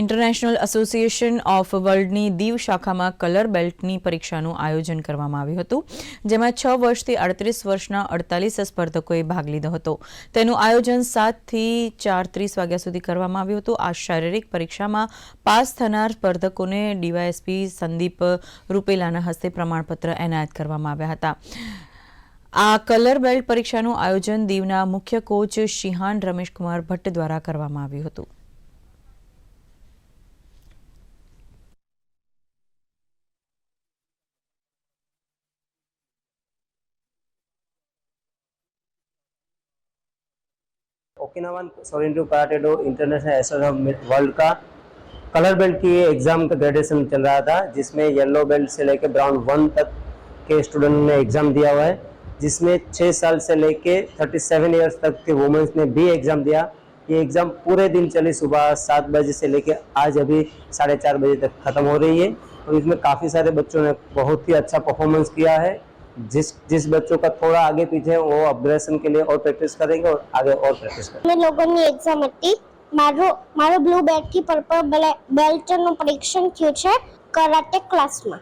International association of વર્લ્ડની દીવ શાખામાં colour બેલ્ટની પરીક્ષાનું આયોજન કરવામાં આવ્યું હતું, જેમાં છ વર્ષથી અડત્રીસ વર્ષના અડતાલીસ સ્પર્ધકોએ ભાગ લીધો હતો. તેનું આયોજન સાતથી ચાર ત્રીસ વાગ્યા સુધી કરવામાં આવ્યું હતું. આ શારીરિક પરીક્ષામાં પાસ થનાર સ્પર્ધકોને ડીવાયએસપી સંદીપ રૂપેલાના હસ્તે પ્રમાણપત્ર એનાયત કરવામાં આવ્યા હતા. આ કલર બેલ્ટ પરીક્ષાનું આયોજન દીવના મુખ્ય કોચ શિહાન રમેશકુમાર ભટ્ટ દ્વારા કરવામાં આવ્યું હતું. Okinawan सोरेंटू karate do international association world का कलर बेल्ट की एग्ज़ाम का ग्रेडेशन चल रहा था, जिसमें येलो बेल्ट से लेकर ब्राउन वन तक के स्टूडेंट ने एग्ज़ाम दिया हुआ है, जिसमें छः साल से लेके थर्टी सेवन ईयर्स तक के वुमेंस ने भी एग्ज़ाम दिया। ये एग्ज़ाम पूरे दिन चली, सुबह सात बजे से लेके आज अभी साढ़े चार बजे तक खत्म हो रही है। और इसमें काफ़ी सारे बच्चों ने बहुत ही अच्छा परफॉर्मेंस किया है। जिस जिस बच्चों का थोड़ा आगे पीछे है, वो अपग्रेशन के लिए और प्रैक्टिस करेंगे और आगे और प्रैक्टिस करेंगे અમે લોકોની એક્ઝામ હતી મારો મારો બ્લુ બેલ્ટથી પર્પલ બેલ્ટનું પરીક્ષણ થયું છે કરાટે ક્લાસમાં